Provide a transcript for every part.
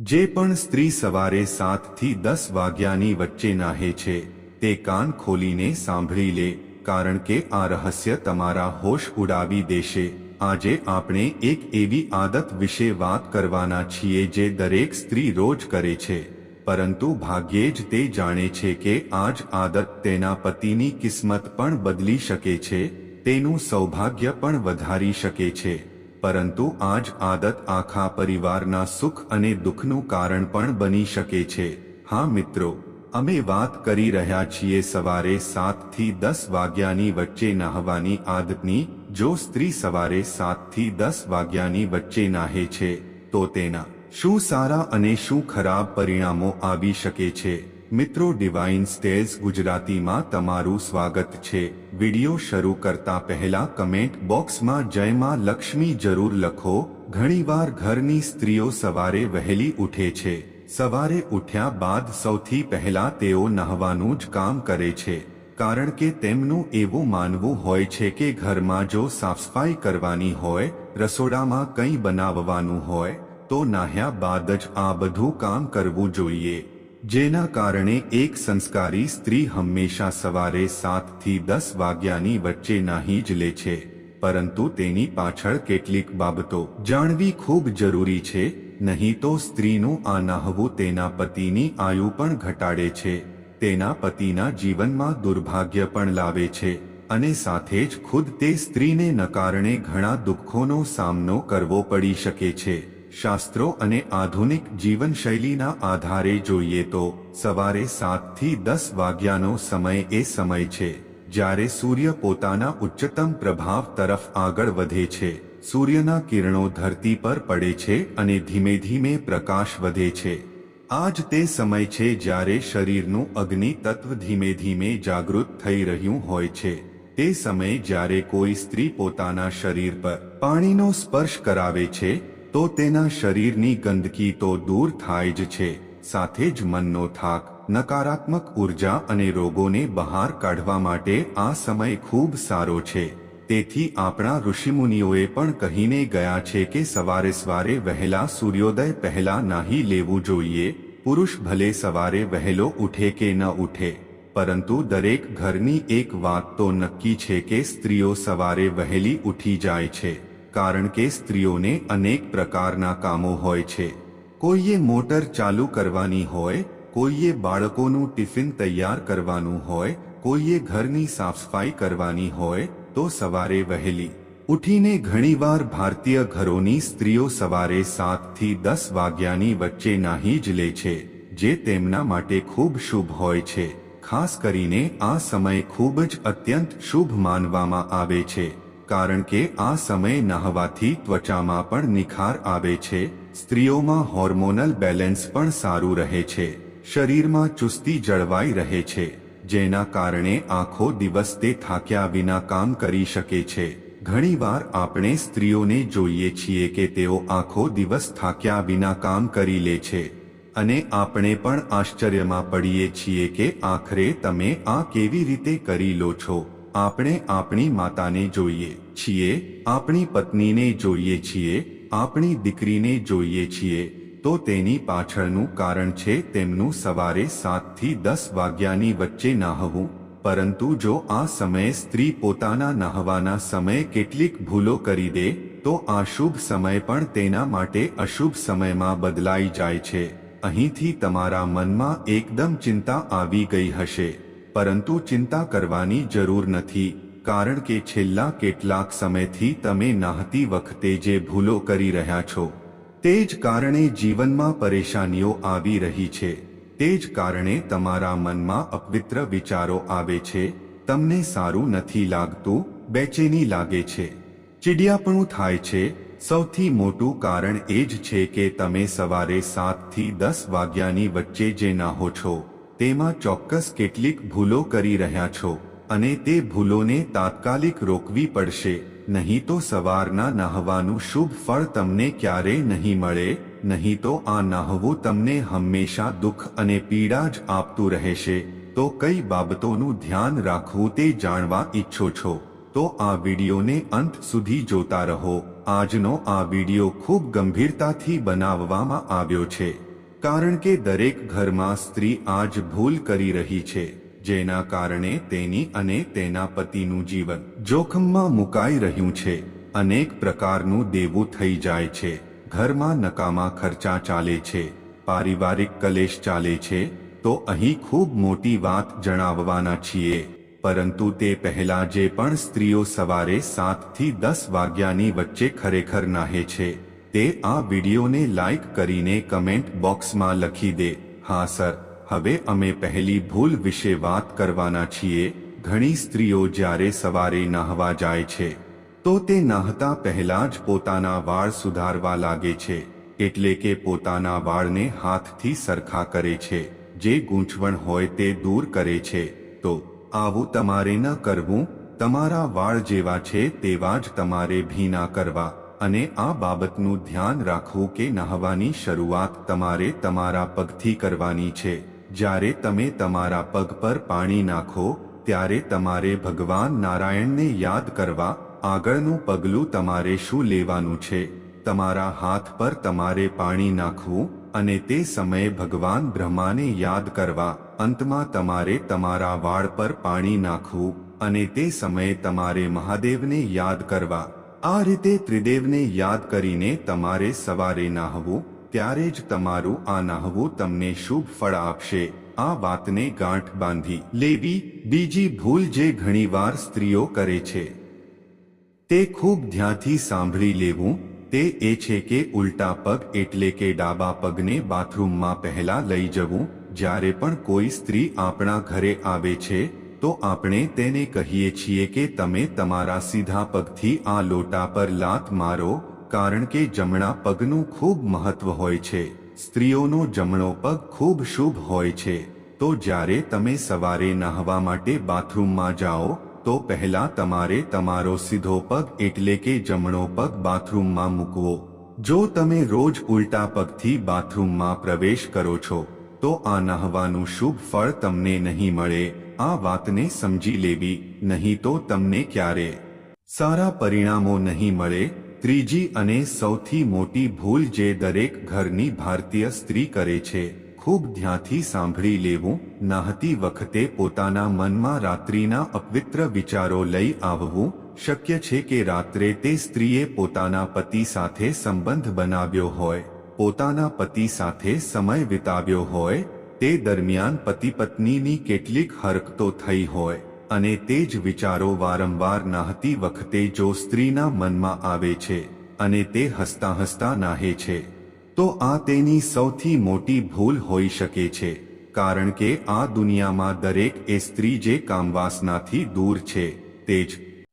જે પણ સ્ત્રી સવારે સાતથી દસ વાગ્યાની વચ્ચે નાહે છે, તે કાન ખોલીને સાંભળી લે, કારણ કે આ રહસ્ય તમારા હોશ ઉડાવી દેશે. આજે આપણે એક એવી આદત વિશે વાત કરવાના છીએ જે દરેક સ્ત્રી રોજ કરે છે. પરંતુ ભાગ્યે જ તે જાણે છે કે આ જ આદત તેના પતિની કિસ્મત પણ બદલી શકે છે, તેનું સૌભાગ્ય પણ વધારી શકે છે. પરંતુ આ જ આદત આખા પરિવારના સુખ અને દુઃખનું કારણ પણ બની શકે છે. હા મિત્રો, અમે વાત કરી રહ્યા છીએ સવારે સાતથી દસ વાગ્યાની વચ્ચે નાહવાની આદતની, જો સ્ત્રી સવારે સાતથી દસ વાગ્યાની વચ્ચે નાહે છે, તો તેના શું સારા અને શું ખરાબ પરિણામો આવી શકે છે? મિત્રો ડિવાઇન સ્ટેલ્સ ગુજરાતીમાં તમારું સ્વાગત છે. વિડિયો શરૂ કરતા પહેલા કમેન્ટ બોક્સમાં જય માં લક્ષ્મી જરૂર લખો. ઘણીવાર ઘરની સ્ત્રીઓ સવારે વહેલી ઉઠે છે. સવારે ઉઠ્યા બાદ સૌથી પહેલા તેઓ નહવાનું જ કામ કરે છે. કારણ કે તેમનું એવું માનવું હોય છે કે ઘરમાં જો સાફસફાઈ કરવાની હોય, રસોડામાં કંઈ બનાવવાનું હોય, તો નાહ્યા બાદ જ આ બધું કામ કરવું જોઈએ. જેના કારણે એક સંસ્કારી સ્ત્રી હંમેશા સવારે સાતથી દસ વાગ્યાની વચ્ચે નાહી જ લે છે, પરંતુ તેની પાછળ કેટલીક બાબતો જાણવી ખૂબ જરૂરી છે, નહીં તો સ્ત્રીનું આ નાહવું તેના પતિની આયુ પણ ઘટાડે છે, તેના પતિના જીવનમાં દુર્ભાગ્ય પણ લાવે છે, અને સાથે જ ખુદ તે સ્ત્રીને નકારણે ઘણા દુઃખોનો સામનો કરવો પડી શકે છે. શાસ્ત્રો અને આધુનિક જીવનશૈલીના આધારે જોઈએ તો સવારે સાતથી દસ વાગ્યાનો સમય એ સમય છે, જ્યારે સૂર્ય પોતાના ઉચ્ચતમ પ્રભાવ તરફ આગળ વધે છે. સૂર્યના કિરણો ધરતી પર પડે છે અને ધીમે ધીમે પ્રકાશ વધે છે. આજ તે સમય છે જ્યારે શરીરનું અગ્નિ તત્વ ધીમે ધીમે જાગૃત થઈ રહ્યું હોય છે. તે સમયે જ્યારે કોઈ સ્ત્રી પોતાના શરીર પર પાણીનો સ્પર્શ કરાવે છે તો તેના શરીરની ગંદકી તો દૂર થાય જ છે. સાથે જ મનનો થાક, નકારાત્મક ઊર્જા અને રોગોને બહાર કાઢવા માટે આ સમય ખૂબ સારો છે. તેથી આપણા ઋષિમુનિઓએ પણ કહીને ગયા છે કે સવારે સવારે વહેલા સૂર્યોદય પહેલા નાહી લેવું જોઈએ. પુરુષ ભલે સવારે વહેલો ઉઠે કે ન ઉઠે, પરંતુ દરેક ઘરની એક વાત તો નક્કી છે કે સ્ત્રીઓ સવારે વહેલી ઉઠી જાય છે. કારણ કે સ્ત્રીઓને અનેક પ્રકારના કામો હોય છે. કોઈએ મોટર ચાલુ કરવાની હોય, કોઈએ બાળકોનું ટિફિન તૈયાર કરવાનું હોય, કોઈએ ઘરની સાફસફાઈ કરવાની હોય, તો સવારે વહેલી ઉઠીને ઘણીવાર ભારતીય ઘરોની સ્ત્રીઓ સવારે સાતથી દસ વાગ્યાની વચ્ચે નાહી જ લે છે, જે તેમના માટે ખૂબ શુભ હોય છે. ખાસ કરીને આ સમય ખૂબ જ અત્યંત શુભ માનવામાં આવે છે. કારણ કે આ સમય નહવાથી ત્વચામાં પણ નિખાર આવે છે, સ્ત્રીઓમાં હોર્મોનલ બેલેન્સ પણ સારું રહે છે, શરીરમાં ચુસ્તી જળવાઈ રહે છે, જેના કારણે આખો દિવસ તે થાક્યા વિના કામ કરી શકે છે. ઘણીવાર આપણે સ્ત્રીઓને જોઈએ છીએ કે તેઓ આખો દિવસ થાક્યા વિના કામ કરી લે છે, અને આપણે પણ આશ્ચર્યમાં પડીએ છીએ કે આખરે તમે આ કેવી રીતે કરી લો છો? આપણે આપણી માતાને જોઈએ છીએ, આપણી પત્નીને જોઈએ છીએ, આપણી દીકરીને જોઈએ છીએ, તો તેની પાછળનું કારણ છે તેમનું સવારે સાતથી દસ વાગ્યાની વચ્ચે નાહવું. પરંતુ જો આ સમયે સ્ત્રી પોતાના નાહવાના સમયે કેટલીક ભૂલો કરી દે, તો આ શુભ સમય પણ તેના માટે અશુભ સમયમાં બદલાઈ જાય છે. અહીંથી તમારા મનમાં એકદમ ચિંતા આવી ગઈ હશે. પરંતુ ચિંતા કરવાની જરૂર નથી, કારણ કે છેલ્લા કેટલાક સમયથી તમે નાહતી વખતે જે ભૂલો કરી રહ્યા છો, તે જ કારણે જીવનમાં પરેશાનીઓ આવી રહી છે. તે જ કારણે તમારા મનમાં અપવિત્ર વિચારો આવે છે, તમને સારું નથી લાગતું, બેચેની લાગે છે. ચીડિયાપણું થાય છે, સૌથી મોટું કારણ એ જ છે કે તમે સવારે સાતથી દસ વાગ્યાની વચ્ચે જે નાહો છો તેમાં ચોક્કસ કેટલીક ભૂલો કરી રહ્યા છો અને તે ભૂલોને તાત્કાલિક રોકવી પડશે, નહીં તો સવારના નાહવાનું શુભ ફળ તમને ક્યારેય નહીં મળે, નહીં તો આ નાહવું તમને હંમેશા દુઃખ અને પીડા જ આપતું રહેશે, તો કઈ બાબતોનું ધ્યાન રાખવું તે જાણવા ઈચ્છો છો? તો આ વિડીયોને અંત સુધી જોતા રહો. આજનો આ વીડિયો ખૂબ ગંભીરતાથી બનાવવામાં આવ્યો છે. કારણ કે દરેક ઘરમાં સ્ત્રી આજ ભૂલ કરી રહી છે, જેના કારણે તેની અને તેના પતિનું જીવન જોખમમાં મુકાઈ રહ્યું છે. અનેક પ્રકારનું દેવું થઈ જાય છે. ઘરમાં નકામા ખર્ચા ચાલે છે. પારિવારિક કલેશ ચાલે છે. તો અહીં ખૂબ મોટી વાત જણાવવાના છીએ. પરંતુ તે પહેલા જે પણ સ્ત્રીઓ સવારે સાતથી દસ વાગ્યાની વચ્ચે ખરેખર નાહે છે તે આ વિડીયોને લાઈક કરીને કમેન્ટ બોક્સમાં લખી દે. હા, સર. હવે અમે પહેલી ભૂલ વિશે વાત કરવાના છીએ. ઘણી સ્ત્રીઓ જ્યારે સવારે નાહવા જાય છે, તો તે નાહતા પહેલા જ પોતાના વાળ સુધારવા લાગે છે, એટલે કે પોતાના વાળને હાથથી સરખા કરે છે. જે ગૂંચવણ હોય તે દૂર કરે છે. તો, આવું તમારે ન કરવું. તમારા વાળ જેવા છે તેવા જ તમારે ભીના કરવા. અને આ બાબતનું ધ્યાન રાખવું કે નહાવાની શરૂઆત તમારે તમારા પગથી કરવાની છે. જ્યારે તમે તમારા પગ પર પાણી નાખો, ત્યારે તમારે ભગવાન નારાયણને યાદ કરવા, આગળનું પગલું તમારે શું લેવાનું છે. તમારા હાથ પર તમારે પાણી નાખવું, અને તે સમયે ભગવાન બ્રહ્માને યાદ કરવા, અંતમાં તમારે તમારા વાળ પર પાણી નાખવું, અને તે સમયે તમારે મહાદેવને યાદ કરવા. આ રીતે ત્રિદેવને યાદ કરીને તમારે સવારે નાહવું, ત્યારે જ તમારું આ નાહવું તમને શુભ ફળ આપશે. આ વાતને ગાંઠ બાંધી લેવી, બીજી ભૂલ જે ઘણીવાર સ્ત્રીઓ કરે છે. તે ખૂબ ધ્યાનથી સાંભળી લેવું, તે એ છે કે ઉલટા પગ એટલે કે ડાબા પગને બાથરૂમમાં પહેલા લઈ જવું, જ્યારે પણ કોઈ સ્ત્રી આપણા ઘરે આવે છે તો આપણે તેને કહીએ છીએ કે તમે તમારા સીધા પગથી આ લોટા પર લાત મારો, કારણ કે જમણા પગનું ખૂબ મહત્વ હોય છે. સ્ત્રીઓનો જમણો પગ ખૂબ શુભ હોય છે. તો જ્યારે તમે સવારે નહાવા માટે બાથરૂમમાં જાઓ, તો પહેલા તમારે તમારો સીધો પગ એટલે કે જમણો પગ બાથરૂમમાં મૂકવો. જો તમે રોજ ઉલટા પગથી બાથરૂમમાં પ્રવેશ કરો છો તો આ નહવાનું શુભ ફળ તમને નહીં મળે, આ વાતને સમજી લેવી, નહીં તો તમને ક્યારે? સારા પરિણામો નહીં મળે, ત્રીજી અને સૌથી મોટી ભૂલ જે દરેક ઘરની ભારતીય સ્ત્રી કરે છે, ખૂબ ધ્યાનથી સાંભળી લેવું, નાહતી વખતે પોતાના મનમાં રાત્રિના અપવિત્ર વિચારો લઈ આવવું, શક્ય છે કે રાત્રે તે સ્ત્રીએ પોતાના પતિ સાથે સંબંધ બનાવ્યો હોય. પોતાના પતિ સાથે સમય વિતાવ્યો હોય, તે દરમિયાન પતિ પત્નીની કેટલીક હરકતો થઈ હોય, અને તે જ વિચારો વારંવાર નાહતી વખતે જો સ્ત્રીના મનમાં આવે છે, અને તે હસતા હસતા નાહે છે, તો આ તેની સૌથી મોટી ભૂલ હોઈ શકે છે, કારણ કે આ દુનિયામાં દરેક એ સ્ત્રી જે કામવાસનાથી દૂર છે, તે જ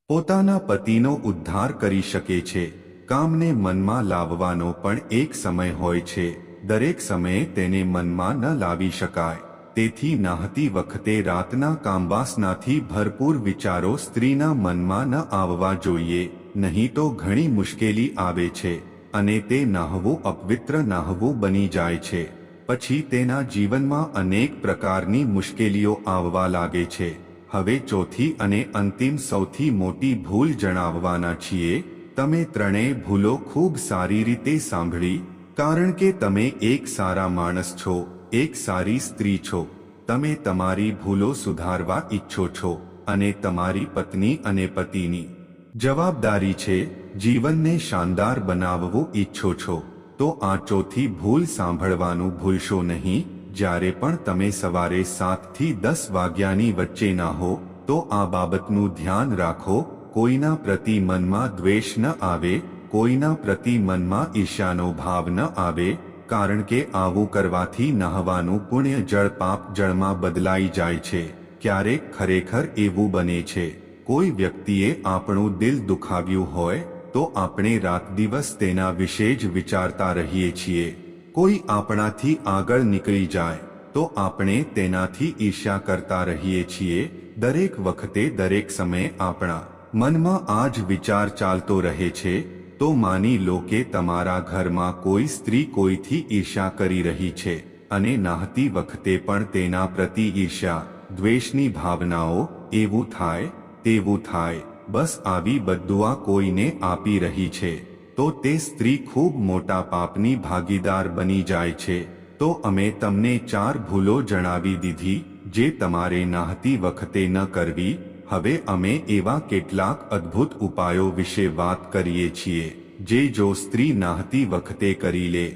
પોતાના પતિનો ઉદ્ધાર કરી શકે છે. કામને મનમાં લાવવાનો પણ એક સમય હોય છે. દરેક સમયે તેને મનમાં ન લાવી શકાય. તેથી નાહતી વખતે રાતના કામવાસનાથી ભરપૂર વિચારો સ્ત્રીના મનમાં ન આવવા જોઈએ. નહીં તો ઘણી મુશ્કેલી આવે છે અને તે નાહવું અપવિત્ર નાહવું બની જાય છે. પછી તેના જીવનમાં અનેક પ્રકારની મુશ્કેલીઓ આવવા લાગે છે. હવે ચોથી અને અંતિમ સૌથી મોટી ભૂલ જણાવવાના છીએ તમે ત્રણેય ભૂલો ખૂબ સારી રીતે સાંભળી, કારણ કે તમે એક સારા માણસ છો, એક સારી સ્ત્રી છો. તમે તમારી ભૂલો સુધારવા ઈચ્છો છો, અને તમારી પત્ની અને પતિની જવાબદારી છે, જીવનને શાનદાર બનાવવું ઈચ્છો છો. તો આ ચોથી ભૂલ સાંભળવાનું ભૂલશો નહીં, જ્યારે પણ તમે સવારે સાતથી દસ વાગ્યાની વચ્ચે ના હો, તો આ બાબતનું ધ્યાન રાખો કોઈના પ્રતિ મનમાં દ્વેષ ન આવે, કોઈના પ્રતિ મનમાં ઈર્ષાનો ભાવ ન આવે, કારણ કે આવું કરવાથી નહવાનું પુણ્ય જળ પાપ જળમાં બદલાઈ જાય છે. ક્યારેક ખરેખર એવું બને છે, કોઈ વ્યક્તિએ આપણું દિલ દુખાવ્યું હોય, તો આપણે રાત દિવસ તેના વિશે જ વિચારતા રહીએ છીએ. કોઈ આપણાથી આગળ નીકળી જાય, તો આપણે તેનાથી ઈર્ષ્યા કરતા રહીએ છીએ, દરેક વખતે દરેક સમયે આપણા મનમાં આ જ વિચાર ચાલતો રહે છે, તો માની લો કે તમારા ઘરમાં કોઈ સ્ત્રી કોઈથી ઈર્ષા કરી રહી છે, અને નાહતી વખતે પણ તેના પ્રતિ ઈર્ષા દ્વેષની ભાવનાઓ, એવું થાય, તેવું થાય, બસ આવી બદુઆ કોઈને આપી રહી છે, તો તે સ્ત્રી ખૂબ મોટા પાપની ભાગીદાર બની જાય છે, તો અમે તમને ચાર ભૂલો જણાવી દીધી, જે તમારે નાહતી વખતે ન કરવી હવે અમે એવા કેટલાક અદ્ભુત ઉપાયો વિશે વાત કરીએ છીએ, જે જો સ્ત્રી નાહતી વખતે કરી લે,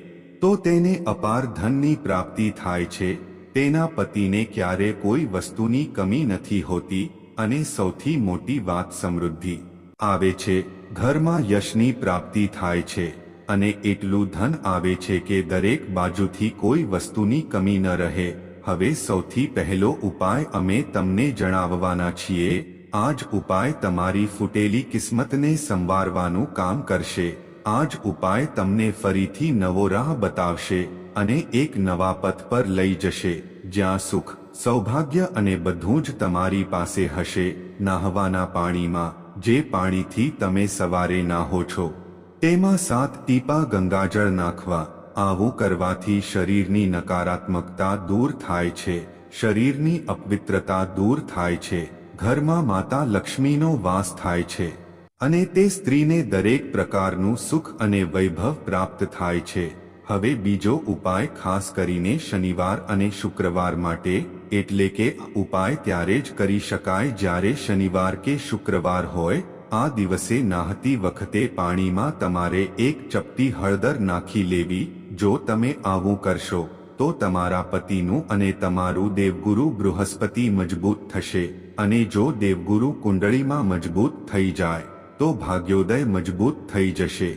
તો તેને અપાર ધનની પ્રાપ્તિ થાય છે. તેના પતિને ક્યારે કોઈ વસ્તુની કમી નથી હોતી અને સૌથી મોટી વાત સમૃદ્ધિ આવે છે, ઘરમાં યશની પ્રાપ્તિ થાય છે અને એટલું ધન આવે છે કે દરેક બાજુથી કોઈ વસ્તુની કમી ન રહે. હવે સૌથી પહેલો ઉપાય અમે તમને જણાવવાના છીએ આ જ ઉપાય તમારી ફૂટેલી કિસ્મતને સંવારવાનું કામ કરશે આ જ ઉપાય તમને ફરીથી નવો રાહ બતાવશે અને એક નવા પથ પર લઈ જશે, જ્યાં સુખ, સૌભાગ્ય અને બધું જ તમારી પાસે હશે, નાહવાના પાણીમાં, જે પાણીથી તમે સવારે નાહો છો. તેમાં સાત ટીપા ગંગાજળ નાખવા. આવું કરવાથી શરીરની નકારાત્મકતા દૂર થાય છે, શરીરની અપવિત્રતા દૂર થાય છે, ઘરમાં માતા લક્ષ્મીનો વાસ થાય છે અને તે સ્ત્રીને દરેક પ્રકારનું સુખ અને વૈભવ પ્રાપ્ત થાય છે. હવે બીજો ઉપાય ખાસ કરીને શનિવાર અને શુક્રવાર માટે, એટલે કે ઉપાય ત્યારે જ કરી શકાય જ્યારે શનિવાર કે શુક્રવાર હોય, આ દિવસે નાહતી વખતે પાણીમાં તમારે એક ચપટી હળદર નાખી લેવી જો તમે આવું કરશો, તો તમારા પતિનું અને તમારું દેવગુરુ બૃહસ્પતિ મજબૂત થશે, અને જો દેવગુરુ કુંડળીમાં મજબૂત થઈ જાય, તો ભાગ્યોદય મજબૂત થઈ જશે.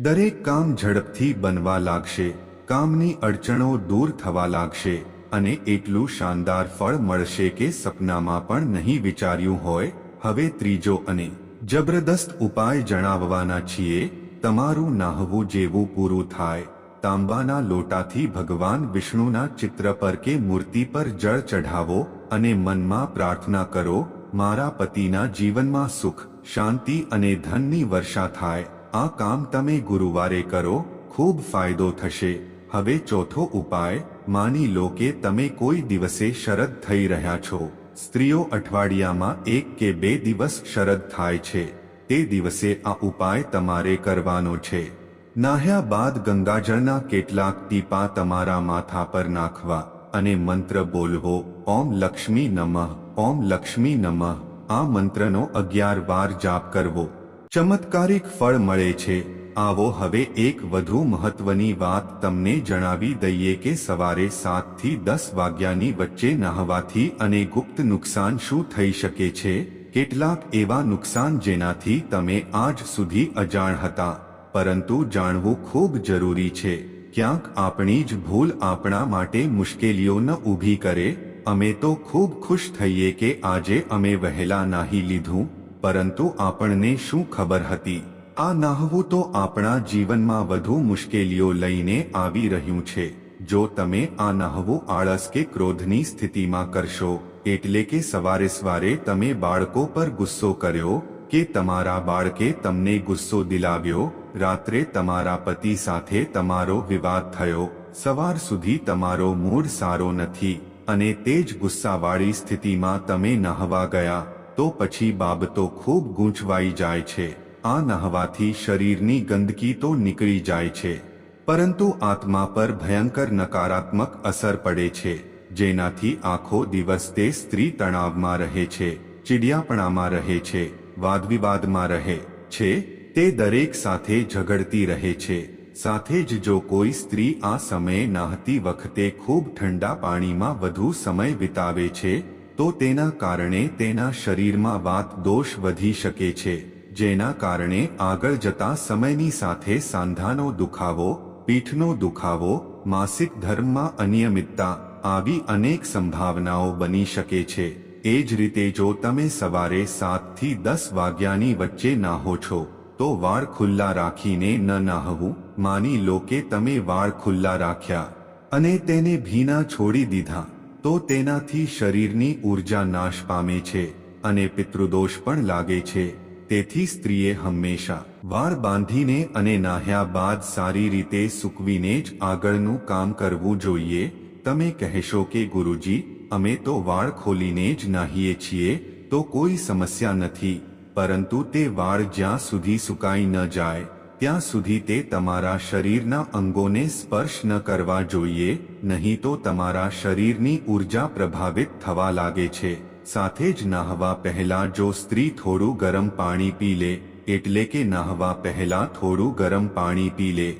દરેક કામ ઝડપથી બનવા લાગશે, કામની અડચણો દૂર થવા લાગશે, અને એટલું શાનદાર ફળ મળશે કે સપનામાં પણ નહીં વિચાર્યું હોય. હવે ત્રીજો અને જબરદસ્ત ઉપાય જણાવવાના છીએ, તમારું નાહવું જેવું પૂરું થાય. તાંબાના લોટાથી ભગવાન વિષ્ણુના ચિત્ર પર કે મૂર્તિ પર જળ ચઢાવો અને મનમાં પ્રાર્થના કરો, મારા પતિના જીવનમાં સુખ, શાંતિ અને ધનની વર્ષા થાય. આ કામ તમે ગુરુવારે કરો, ખૂબ ફાયદો થશે. હવે ચોથો ઉપાય, માની લો કે તમે કોઈ દિવસે શરદ થઈ રહ્યા છો. સ્ત્રીઓ અઠવાડિયામાં એક કે બે દિવસ શરદ થાય છે. તે દિવસે આ ઉપાય તમારે કરવાનો છે. નાહ્યા બાદ ગંગાજળના કેટલાક ટીપા તમારા માથા પર નાખવા અને મંત્ર બોલવો, ઓમ લક્ષ્મી નમઃ, ઓમ લક્ષ્મી નમઃ. આ મંત્રનો અગિયાર વાર જાપ કરવો. ચમત્કારિક ફળ મળે છે. આવો હવે એક વધુ મહત્વની વાત તમને જણાવી દઈએ કે સવારે સાતથી દસ વાગ્યાની વચ્ચે નહાવાથી અને ગુપ્ત નુકસાન શું થઈ શકે છે? કેટલાક એવા નુકસાન જેનાથી તમે આજ સુધી અજાણ હતા. પરંતુ જાણવું ખૂબ જરૂરી છે, ક્યાંક આપણી જ ભૂલ આપણા માટે મુશ્કેલીઓ ન ઊભી કરે, અમે તો ખૂબ ખુશ થઈએ કે આજે અમે વહેલા નાહી લીધું, પરંતુ આપણને શું ખબર હતી? આ નાહવું તો આપણા જીવનમાં વધુ મુશ્કેલીઓ લઈને આવી રહ્યું છે. જો તમે આ નાહવું આળસ કે ક્રોધની સ્થિતિમાં કરશો, એટલે કે સવારે સવારે તમે બાળકો પર ગુસ્સો કર્યો કે તમારા બાળકે તમને ગુસ્સો દિલાવ્યો, રાત્રે તમારા પતિ સાથે તમારો વિવાદ થયો, સવાર સુધી તમારો મૂડ સારો નથી, અને તે જ ગુસ્સાવાળી સ્થિતિમાં તમે નહવા ગયા, તો પછી બાબતો ખૂબ ગૂંચવાઈ જાય છે. આ નહવાથી શરીરની ગંદકી તો નીકળી જાય છે. પરંતુ આત્મા પર ભયંકર નકારાત્મક અસર પડે છે, જેનાથી આખો દિવસ તે સ્ત્રી તણાવમાં રહે છે, ચીડિયાપણામાં રહે છે વાદવિવાદમાં રહે છે, તે દરેક સાથે ઝઘડતી રહે છે. સાથે જ જો કોઈ સ્ત્રી આ સમયે નાહતી વખતે ખૂબ ઠંડા પાણીમાં વધુ સમય વિતાવે છે, તો તેના કારણે તેના શરીરમાં વાત દોષ વધી શકે છે, જેના કારણે આગળ જતા સમયની સાથે સાંધાનો દુખાવો, પીઠનો દુખાવો, માસિક ધર્મમાં અનિયમિતતા આવી અનેક સંભાવનાઓ બની શકે છે. એ જ રીતે જો તમે સવારે સાતથી દસ વાગ્યાની વચ્ચે નાહો છો, તો વાળ ખુલ્લા રાખીને ન નાહવું. માની લો કે તમે વાળ ખુલ્લા રાખ્યા અને તેને ભીના છોડી દીધા, તો તેનાથી શરીરની ઊર્જા નાશ પામે છે અને પિતૃદોષ પણ લાગે છે. તેથી સ્ત્રીએ હંમેશા વાળ બાંધીને અને નાહ્યા બાદ સારી રીતે સૂકવીને જ આગળનું કામ કરવું જોઈએ. તમે કહેશો કે ગુરુજી, અમે તો વાળ ખોલીને જ નાહીએ છીએ, તો કોઈ સમસ્યા નથી, પરંતુ તે વાળ જ્યાં સુધી સુકાઈ ન જાય, ત્યાં સુધી તે તમારા શરીરના અંગોને સ્પર્શ ન કરવા જોઈએ, નહીં તો તમારા શરીરની ઊર્જા પ્રભાવિત થવા લાગે છે. સાથે જ નાહવા પહેલા જો સ્ત્રી થોડું ગરમ પાણી પી લે, એટલે કે નાહવા પહેલા થોડું ગરમ પાણી પી લે,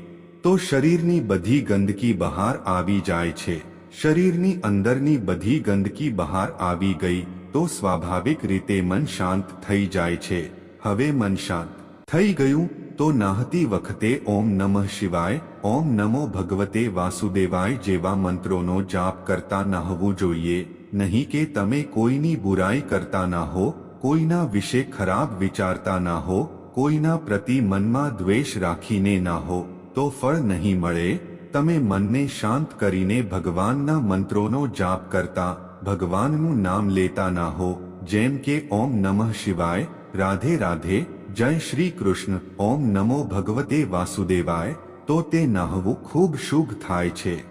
તો શરીરની બધી ગંદકી બહાર આવી જાય છે. શરીરની અંદરની બધી ગંદકી બહાર આવી ગઈ, તો સ્વાભાવિક રીતે મન શાંત થઈ જાય છે. હવે મન શાંત થઈ ગયું, તો નાહતી વખતે ઓમ નમઃ શિવાય, ઓમ નમો ભગવતે વાસુદેવાય જેવા મંત્રોનો જાપ કરતા નાહવું જોઈએ. નહીં કે તમે કોઈની બુરાઈ કરતા ના હો, કોઈના વિશે ખરાબ વિચારતા ના હો, કોઈના પ્રતિ મનમાં દ્વેષ રાખીને ના હો, તો ફળ નહીં મળે તમે મનને શાંત કરીને ભગવાનના મંત્રોનો જાપ કરતા ભગવાનનું નામ લેતા ના હો, જેમ કે ઓમ નમઃ શિવાય, રાધે રાધે, જય શ્રી કૃષ્ણ, ઓમ નમો ભગવતે વાસુદેવાય, તો તે નાહવું ખૂબ શુભ થાય છે.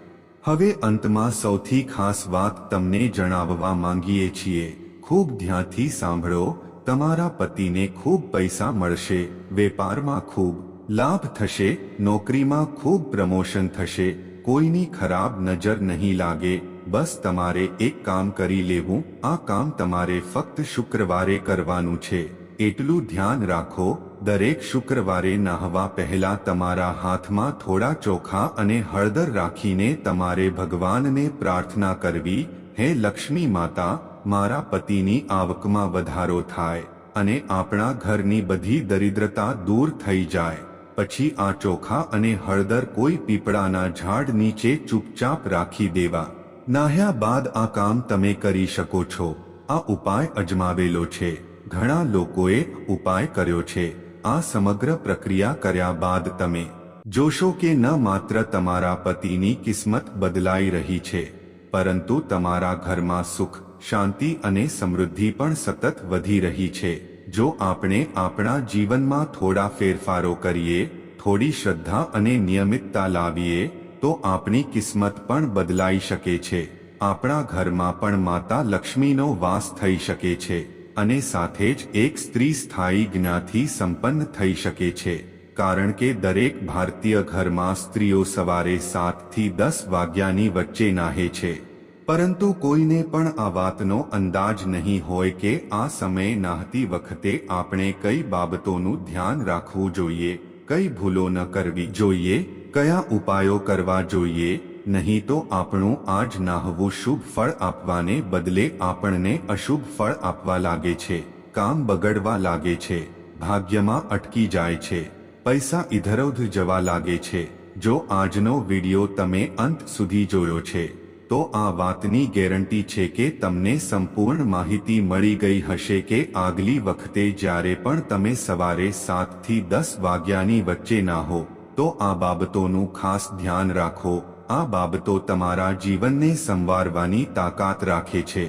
હવે અંતમાં સૌથી ખાસ વાત તમને જણાવવા માંગીએ છીએ. ખૂબ ધ્યાનથી સાંભળો, તમારા પતિને ખૂબ પૈસા મળશે, વેપારમાં ખૂબ લાભ થશે, નોકરીમાં ખૂબ પ્રમોશન થશે, કોઈની ખરાબ નજર નહીં લાગે, બસ તમારે એક કામ કરી લેવું, આ કામ તમારે ફક્ત શુક્રવારે કરવાનું છે. એટલું ધ્યાન રાખો, દરેક શુક્રવારે નાહવા પહેલા તમારા હાથમાં થોડા ચોખા અને હળદર રાખીને તમારે ભગવાનને પ્રાર્થના કરવી, હે લક્ષ્મી માતા, મારા પતિની આવકમાં વધારો થાય, અને આપણા ઘરની બધી દરિદ્રતા દૂર થઈ જાય. પછી આ ચોખા અને હળદર કોઈ પીપળાના ઝાડ નીચે ચૂપચાપ રાખી દેવા. નાહ્યા બાદ આ કામ તમે કરી શકો છો. આ ઉપાય અજમાવેલો છે. ઘણા લોકોએ ઉપાય કર્યો છે. આ સમગ્ર પ્રક્રિયા કર્યા બાદ તમે જોશો કે ન માત્ર તમારા પતિની કિસ્મત બદલાઈ રહી છે, પરંતુ તમારા ઘરમાં સુખ, શાંતિ અને સમૃદ્ધિ પણ સતત વધી રહી છે. જો આપણે આપણા જીવનમાં થોડા ફેરફારો કરીએ, થોડી શ્રદ્ધા અને નિયમિતતા લાવીએ, તો આપણી કિસ્મત પણ બદલાઈ શકે છે. આપણા ઘરમાં પણ માતા લક્ષ્મીનો વાસ થઈ શકે છે અને સાથે જ એક સ્ત્રી સ્થાયી જ્ઞાથી સંપન્ન થઈ શકે છે. કારણ કે દરેક ભારતીય ઘરમાં સ્ત્રીઓ સવારે સાતથી દસ વાગ્યાની વચ્ચે નાહે છે. પરંતુ કોઈને પણ આ વાતનો અંદાજ નહીં હોય કે આ સમયે નાહતી વખતે આપણે કઈ બાબતોનું ધ્યાન રાખવું જોઈએ, કઈ ભૂલો ન કરવી જોઈએ, કયા ઉપાયો કરવા જોઈએ, નહીં તો આપણું આજ નાહવું શુભ ફળ આપવાને બદલે આપણને અશુભ ફળ આપવા લાગે છે, કામ બગડવા લાગે છે, ભાગ્યમાં અટકી જાય છે, પૈસા ઇધરૌધ જવા લાગે છે. જો આજનો વિડિયો તમે અંત સુધી જોયો છે તો આ વાતની ગેરંટી છે કે તમને સંપૂર્ણ માહિતી મળી ગઈ હશે કે આગલી વખતે જ્યારે પણ તમે સવારે સાતથી દસ વાગ્યાની વચ્ચે ના હો, તો આ બાબતોનું ખાસ ધ્યાન રાખો. આ બાબતો તમારા જીવનને સંવારવાની તાકાત રાખે છે.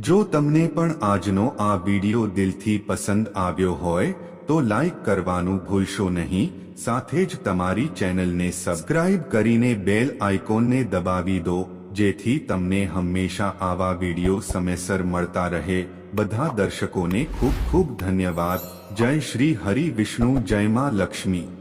જો તમને પણ આજનો આ વિડિયો દિલથી પસંદ આવ્યો હોય, તો લાઈક કરવાનું ભૂલશો નહીં. સાથે જ તમારી ચેનલને સબસ્ક્રાઇબ કરીને બેલ આઇકોનને દબાવી દો. જેથી તમને હંમેશા આવા વિડિયો સમયસર મળતા રહે. બધા દર્શકોને ખૂબ ખૂબ ધન્યવાદ. જય શ્રી હરિ વિષ્ણુ, જય માં લક્ષ્મી.